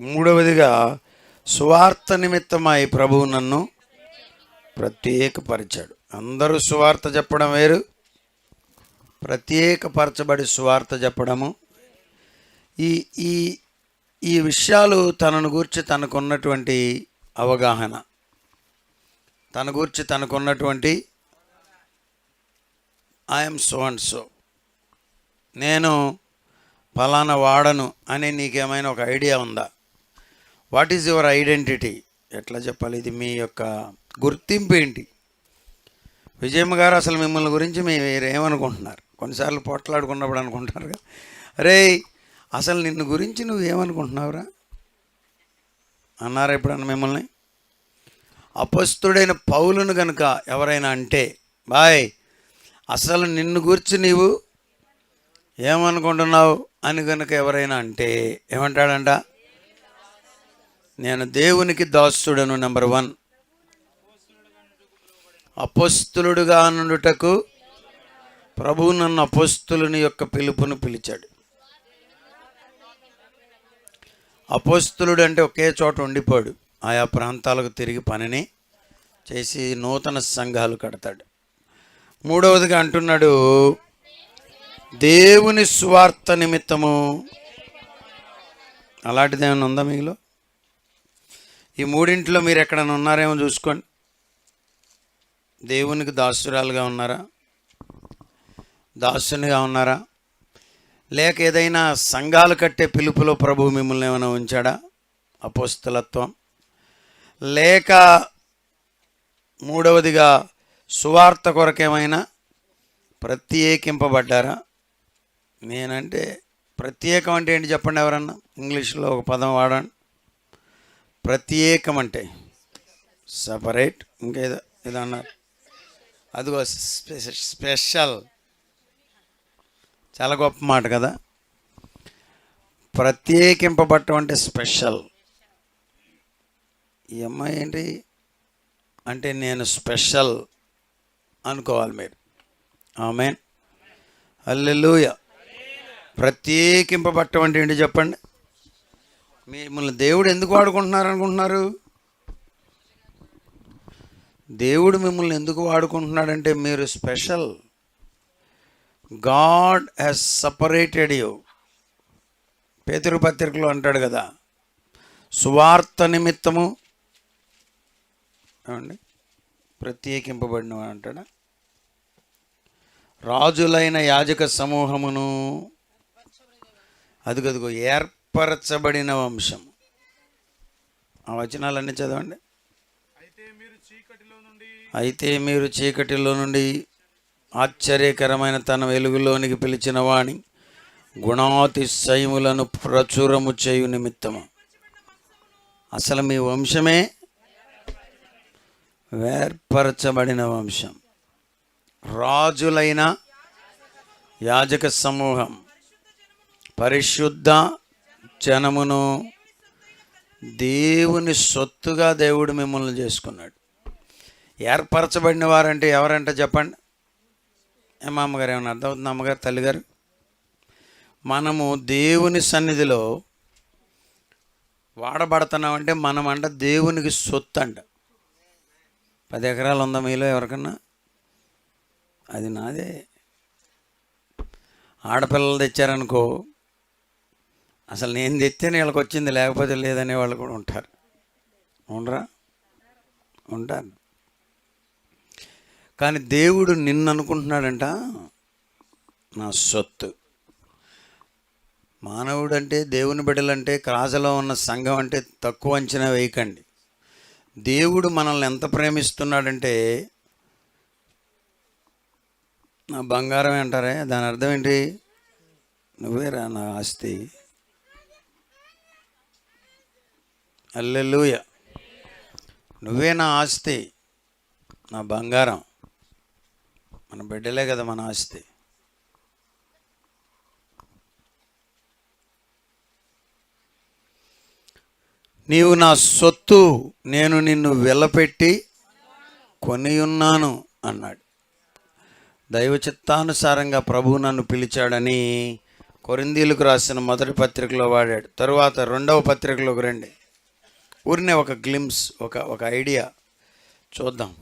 మూడవదిగా సువార్త నిమిత్తమై ప్రభువు నన్ను ప్రత్యేకపరిచాడు. అందరూ సువార్త చెప్పడం వేరు. ప్రత్యేకపరచబడి సువార్త చెప్పడము. ఈ ఈ ఈ విషయాలు తనను గూర్చి తనకున్నటువంటి అవగాహన. తన గూర్చి తనకున్నటువంటి ఐఎమ్ సో అండ్ సో నేను ఫలానా వాడను అని నీకేమైనా ఒక ఐడియా ఉందా? What is your identity? ఎట్లా చెప్పాలి? ఇది మీ యొక్క గుర్తింపు ఏంటి? విజయమ్మ గారు అసలు మిమ్మల్ని గురించి మీరు ఏమనుకుంటున్నారు? కొన్నిసార్లు పోట్లాడుకున్నప్పుడు అనుకుంటారు అరే అసలు నిన్ను గురించి నువ్వు ఏమనుకుంటున్నావురా? అన్నారా ఎప్పుడన్నా మిమ్మల్ని? అపస్తుడైన పౌలును కనుక ఎవరైనా అంటే బాయ్ అసలు నిన్ను గురించి నీవు ఏమనుకుంటున్నావు? అని కనుక ఎవరైనా అంటే ఏమంటాడంట? నేను దేవునికి దాసుడను నెంబర్ వన్ అపస్తులుడుగా నుండుటకు ప్రభువు నన్ను అపస్తులుని యొక్క పిలుపును పిలిచాడు. అపోస్తులుడు అంటే ఒకే చోట ఉండిపోడు. ఆయా ప్రాంతాలకు తిరిగి పనిని చేసి నూతన సంఘాలు కడతాడు. మూడవదిగా అంటున్నాడు దేవుని స్వార్థ నిమిత్తము. అలాంటిదేమైనా ఉందా మీలో? ఈ మూడింటిలో మీరు ఎక్కడైనా ఉన్నారేమో చూసుకోండి. దేవునికి దాసురాలుగా ఉన్నారా? దాసునిగా ఉన్నారా? లేక ఏదైనా సంఘాలు కట్టే పిలుపులో ప్రభు మిమ్మల్ని ఏమైనా ఉంచాడా? అపోస్తలత్వం. లేక మూడవదిగా సువార్త కొరకేమైనా ప్రత్యేకింపబడ్డారా? నేనంటే ప్రత్యేకం అంటే ఏంటి చెప్పండి ఎవరన్నా? ఇంగ్లీష్లో ఒక పదం వాడండి. ప్రత్యేకం అంటే సపరేట్ ఇంకేదో ఏదో అన్నారు. అదిగో స్పెషల్. చాలా గొప్ప మాట కదా. ప్రత్యేకింపబట్టం అంటే స్పెషల్. ఈ అమ్మాయి ఏంటి? అంటే నేను స్పెషల్ అనుకోవాలి మీరు. ఆమె అల్లెలుయ ప్రత్యేకింపబట్టం అంటే ఏంటి చెప్పండి? మిమ్మల్ని దేవుడు ఎందుకు వాడుకుంటున్నారు అనుకుంటున్నారు? దేవుడు మిమ్మల్ని ఎందుకు వాడుకుంటున్నాడంటే మీరు special. God has separated you. పేతురు పత్రికలో అంటాడు కదా సువార్త నిమిత్తము. ఏమండి? ప్రత్యేకింపబడిన అంటాడా? రాజులైన యాజక సమూహమును అదిగదిగో ఏర్పరచబడిన వంశం. ఆ వచనాలన్నీ చదవండి. అయితే మీరు చీకటిలో నుండి ఆశ్చర్యకరమైన తన వెలుగులోనికి పిలిచిన వాణి గుణాతిశయములను ప్రచురము చేయు నిమిత్తము. అసలు మీ వంశమే వేర్పరచబడిన వంశం. రాజులైన యాజక సమూహం పరిశుద్ధ జనమును దేవుని సొత్తుగా దేవుడు మిమ్మల్ని చేసుకున్నాడు. ఏర్పరచబడిన వారంటే ఎవరంటే చెప్పండి? ఏమా అమ్మగారు ఏమన్నా అర్థమవుతుంది అమ్మగారు తల్లిగారు? మనము దేవుని సన్నిధిలో వాడబడుతున్నామంటే మనం అంట దేవునికి సొత్తు అంట పది ఎకరాలు ఉందా మీలో ఎవరికన్నా? అది నాదే. ఆడపిల్లలు తెచ్చారనుకో అసలు నేను తెస్తేనే వీళ్ళకి వచ్చింది లేకపోతే లేదనే వాళ్ళు కూడా ఉంటారు. ఉండరా? ఉంటారు. కానీ దేవుడు నిన్ను అనుకుంటున్నాడంట నా సొత్తు. మానవుడు అంటే దేవుని బిడ్డలంటే క్రాజలో ఉన్న సంఘం అంటే తక్కువ అంచనా వేయకండి. దేవుడు మనల్ని ఎంత ప్రేమిస్తున్నాడంటే నా బంగారం అంటారే దాని అర్థం ఏంటి? నువ్వేరా నా ఆస్తి? అల్లెలుయ. నువ్వే నా ఆస్తి? నా బంగారం. మన బిడ్డలే కదా మన ఆస్తి. నీవు నా సొత్తు నేను నిన్ను వెలపెట్టి కొనియున్నాను అన్నాడు. దైవ చిత్తానుసారంగా ప్రభు నన్ను పిలిచాడని కొరిందీలకు రాసిన మొదటి పత్రికలో వాడాడు. తరువాత రెండవ పత్రికలోకి రండి. ఊరినే ఒక గ్లిమ్స్ ఒక ఒక ఐడియా చూద్దాం.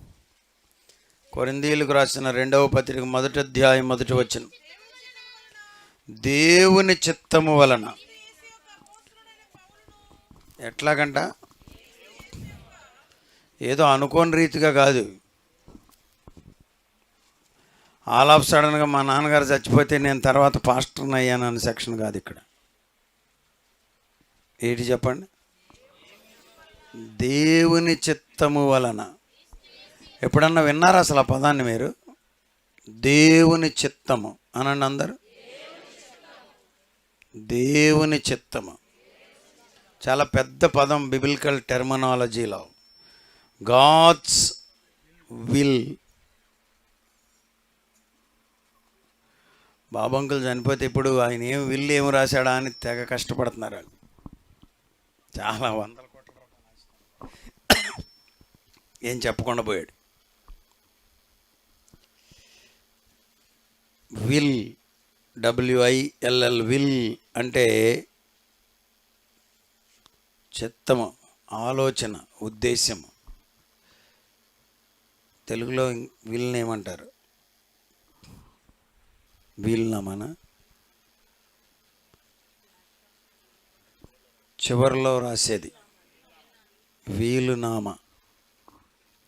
కొరిందీలకు రాసిన రెండవ పత్రిక మొదటి అధ్యాయం మొదటి వచ్చిన దేవుని చిత్తము వలన. ఎట్లాగంట? ఏదో అనుకోని రీతిగా కాదు. ఆల్ ఆఫ్ సడన్గా మా నాన్నగారు చచ్చిపోతే నేను తర్వాత పాస్టర్ని అయ్యాను అనే సెక్షన్ కాదు ఇక్కడ. ఏంటి చెప్పండి? దేవుని చిత్తము వలన. ఎప్పుడన్నా విన్నారా అసలు ఆ పదాన్ని మీరు? దేవుని చిత్తము. అనండి అందరు. దేవుని చిత్తము. చాలా పెద్ద పదం బిబిలికల్ టెర్మినాలజీలో గాడ్స్ విల్ బాబంకులు చనిపోతే ఇప్పుడు ఆయన ఏం విల్ ఏం రాశాడా అని తెగ కష్టపడుతున్నారు వాళ్ళు. చాలా వందల ఏం చెప్పకుండా పోయాడు. విల్ డబ్ల్యూఐఎల్ఎల్ విల్ అంటే చిత్తము ఆలోచన ఉద్దేశ్యము తెలుగులో విల్ని ఏమంటారు? వీలునామానా. చివరిలో రాసేది వీలునామా.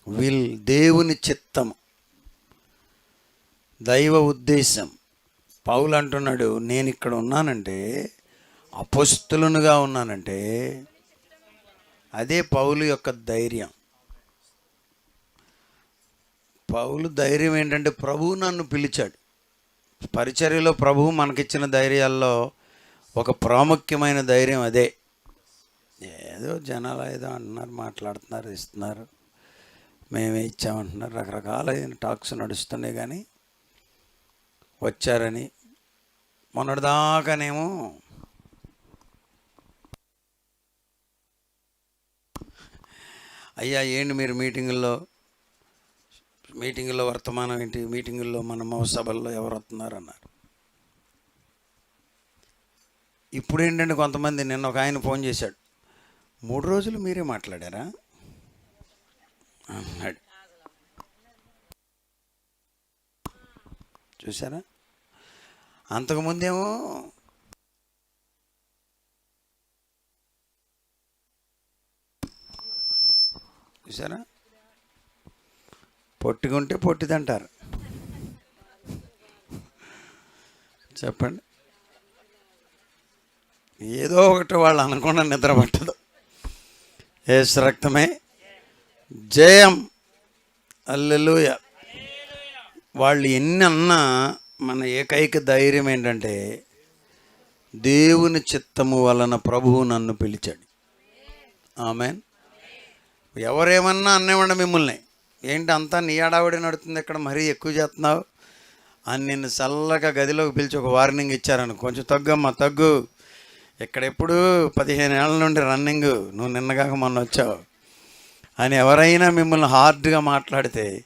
విల్ దేవుని చిత్తము దైవ ఉద్దేశం. పౌలు అంటున్నాడు నేను ఇక్కడ ఉన్నానంటే అపస్తులనుగా ఉన్నానంటే అదే పౌలు యొక్క ధైర్యం. పౌలు ధైర్యం ఏంటంటే ప్రభువు నన్ను పిలిచాడు. పరిచర్యలో ప్రభువు మనకిచ్చిన ధైర్యాల్లో ఒక ప్రాముఖ్యమైన ధైర్యం అదే. ఏదో జనాలు ఏదో అంటున్నారు మాట్లాడుతున్నారు ఇస్తున్నారు. మేమే ఇచ్చామంటున్నారు. రకరకాలైన టాక్స్ నడుస్తున్నాయి కానీ వచ్చారని మొన్నటిదాకానేమో అయ్యా ఏంటి మీరు మీటింగుల్లో? మీటింగుల్లో వర్తమానం ఏంటి? మీటింగుల్లో మన మహోత్సవాల్లో ఎవరు వస్తున్నారు అన్నారు ఇప్పుడు ఏంటంటే కొంతమంది? నిన్న ఒక ఆయన ఫోన్ చేశాడు. మూడు రోజులు మీరే మాట్లాడారా? అన్నాడు. చూసారా అంతకుముందేమో చూసారా పొట్టుకుంటే పొట్టిదంటారు. చెప్పండి. ఏదో ఒకటి వాళ్ళు అనుకున్న నిద్ర పట్టదు. ఏ రక్తమే జయం. అల్లెలుయ. వాళ్ళు ఎన్ని అన్నా మన ఏకైక ధైర్యం ఏంటంటే దేవుని చిత్తము వలన ప్రభువు నన్ను పిలిచాడు. ఆమె ఎవరేమన్నా అన్నేవాడు మిమ్మల్ని. ఏంటి అంతా నీ ఆడావిడి నడుతుంది ఇక్కడ మరీ ఎక్కువ చేస్తున్నావు? అని నిన్ను చల్లగా గదిలోకి పిలిచి ఒక వార్నింగ్ ఇచ్చారను కొంచెం తగ్గమ్మా తగ్గు. ఇక్కడ ఎప్పుడు పదిహేను ఏళ్ళ నుండి రన్నింగ్. నువ్వు నిన్నగాక మొన్న వచ్చావు. అని ఎవరైనా మిమ్మల్ని హార్డ్గా మాట్లాడితే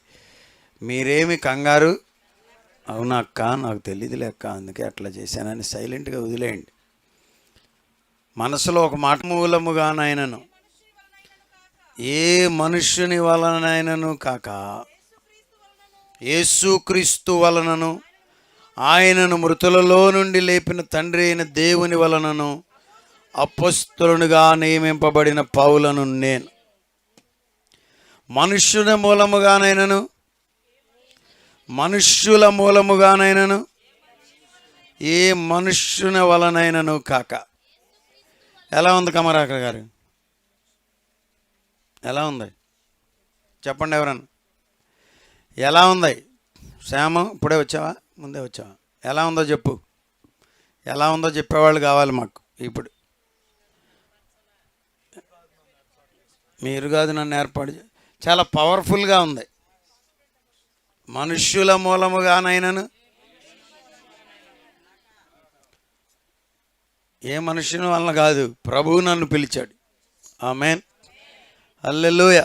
మీరేమి కంగారు? అవునా అక్క? నాకు తెలియదులే అక్క అందుకే అట్లా చేశానని సైలెంట్గా వదిలేయండి. మనసులో ఒక మాట మూలముగానైనను ఏ మనుష్యుని వలనైనను కాక యేసుక్రీస్తు వలనను ఆయనను మృతులలో నుండి లేపిన తండ్రి అయిన దేవుని వలనను అపస్తులునిగా నియమింపబడిన పౌలను నేను. మనుష్యుల మూలముగానైనను. మనుష్యుల మూలముగానైనను. ఏ మనుష్యుని వలనైనను కాక. ఎలా ఉంది కమరాకర్ గారు? ఎలా ఉంది? చెప్పండి ఎవరన్నా. ఎలా ఉంది? శ్యామ ఇప్పుడే వచ్చావా? ముందే వచ్చావా? ఎలా ఉందో చెప్పు. ఎలా ఉందో చెప్పేవాళ్ళు కావాలి మాకు ఇప్పుడు. మీరు కాదు నన్ను ఏర్పాటు చే- చాలా పవర్ఫుల్గా ఉంది. మనుష్యుల మూలముగానైనాను ఏ మనుషుని వలన కాదు ప్రభువు నన్ను పిలిచాడు. ఆమెన్. అల్లెలుయ